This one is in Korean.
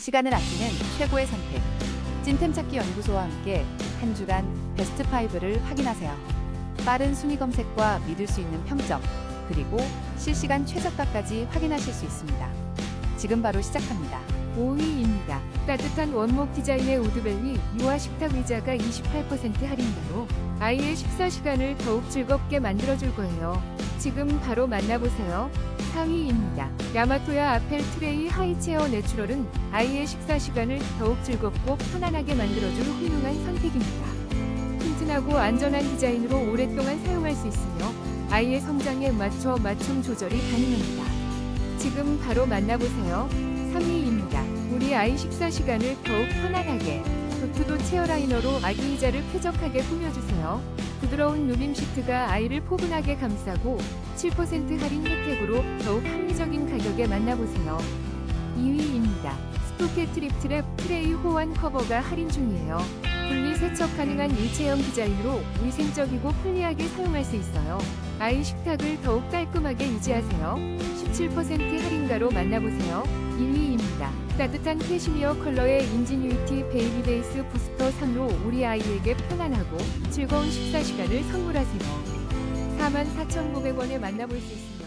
시간을 아끼는 최고의 선택. 찐템 찾기 연구소와 함께 한 주간 베스트 5를 확인하세요. 빠른 순위 검색과 믿을 수 있는 평점, 그리고 실시간 최저가까지 확인하실 수 있습니다. 지금 바로 시작합니다. 5위입니다. 따뜻한 원목 디자인의 우드벨리 유아 식탁 의자가 28% 할인가로 아이의 식사 시간을 더욱 즐겁게 만들어줄 거예요. 지금 바로 만나보세요. 4위입니다. 야마토야 아펠 트레이 하이체어 내추럴은 아이의 식사 시간을 더욱 즐겁고 편안하게 만들어줄 훌륭한 선택입니다. 튼튼하고 안전한 디자인으로 오랫동안 사용할 수 있으며 아이의 성장에 맞춰 맞춤 조절이 가능합니다. 지금 바로 만나보세요. 3위입니다. 우리 아이 식사 시간을 더욱 편안하게 도트도 체어라이너로 아기 의자를 쾌적하게 꾸며주세요. 부드러운 누빔 시트가 아이를 포근하게 감싸고 7% 할인 혜택으로 더욱 합리적인 가격에 만나보세요. 2위입니다. 스포켓 트립트랩 트레이 호환 커버가 할인 중이에요. 분리 세척 가능한 일체형 디자인으로 위생적이고 편리하게 사용할 수 있어요. 아이 식탁을 더욱 깔끔하게 유지하세요. 17% 할인가로 만나보세요. 1위입니다. 따뜻한 캐시미어 컬러의 인지뉴이티 베이비 베이스 부스터 3로 우리 아이에게 편안하고 즐거운 식사 시간을 선물하세요. 44,900원에 만나볼 수 있습니다.